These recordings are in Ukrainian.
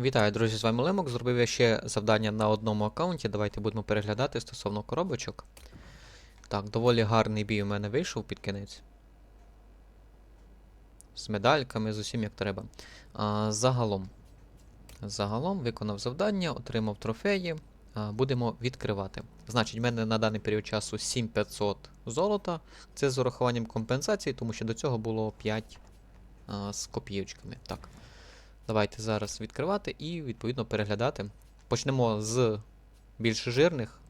Вітаю, друзі, з вами Лемок. Зробив я ще завдання на одному аккаунті. Давайте будемо переглядати стосовно коробочок. Так, доволі гарний бій у мене вийшов під кінець. З медальками, з усім як треба. А, загалом. Загалом виконав завдання, отримав трофеї. А, будемо відкривати. Значить, в мене на даний період часу 7500 золота. Це з урахуванням компенсації, тому що до цього було 5 а, з копійочками. Так. Давайте зараз відкривати і відповідно переглядати. Почнемо з більш жирних.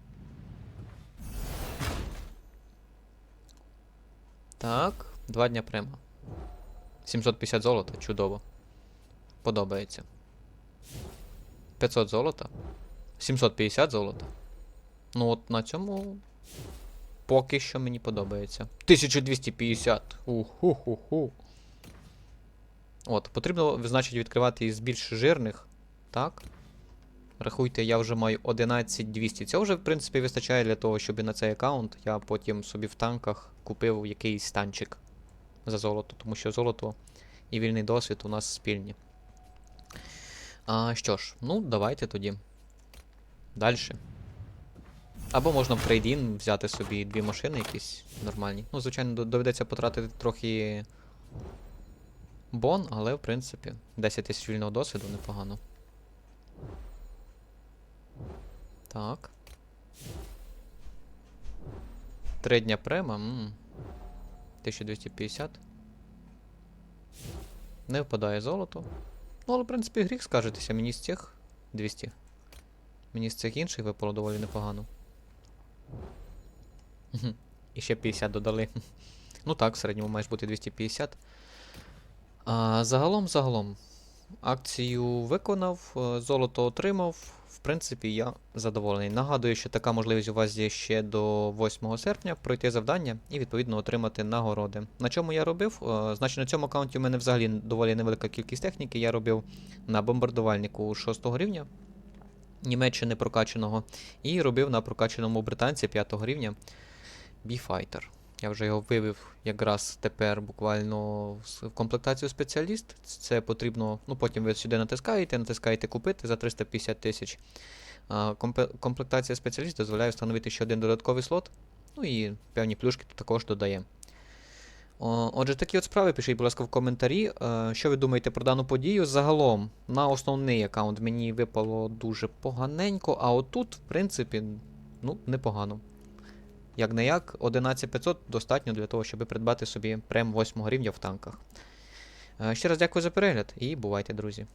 Так, два дня према. 750 золота, чудово. Подобається. 500 золота. 750 золота. Ну от на цьому поки що мені подобається. 1250. Уху-ху-ху. От, потрібно, значить, відкривати із більш жирних. Так. Рахуйте, я вже маю 11200. Це вже, в принципі, вистачає для того, щоб на цей аккаунт я потім собі в танках купив якийсь танчик за золото, тому що золото і вільний досвід у нас спільні. А, що ж, ну, давайте тоді. Далі. Або можна в трейдін взяти собі дві машини якісь нормальні. Ну, звичайно, доведеться потратити трохи бон, але в принципі 10 тисяч вільного досвіду непогано. Так. Три дня према. м. 1250. Не впадає золото. Ну, але, в принципі, гріх скажетеся, мені з цих 200. Мені з цих інших випало доволі непогано. І ще 50 додали. Ну так, в середньому має бути 250. А, загалом, загалом. Акцію виконав, е, золото отримав. В принципі, я задоволений. Нагадую, що така можливість у вас є ще до 8 серпня пройти завдання і відповідно отримати нагороди. На чому я робив? Е, Значить, на цьому аккаунті у мене взагалі доволі невелика кількість техніки. Я робив на бомбардувальнику 6 рівня Німеччини прокачаного. І робив на прокачаному британці 5 рівня B-Fighter. Я вже його вивів якраз тепер буквально в комплектацію спеціаліст. Це потрібно, ну потім ви сюди натискаєте, натискаєте купити за 350 тисяч. Комплектація спеціаліст дозволяє встановити ще один додатковий слот. Ну і певні плюшки також додає. Отже, такі от справи, пишіть, будь ласка, в коментарі. Е, Що ви думаєте про дану подію? Загалом, на основний аккаунт мені випало дуже поганенько, а отут, в принципі, ну, непогано. Як не як, 11500 достатньо для того, щоб придбати собі прем 8 рівня в танках. Е, Ще раз дякую за перегляд і бувайте, друзі.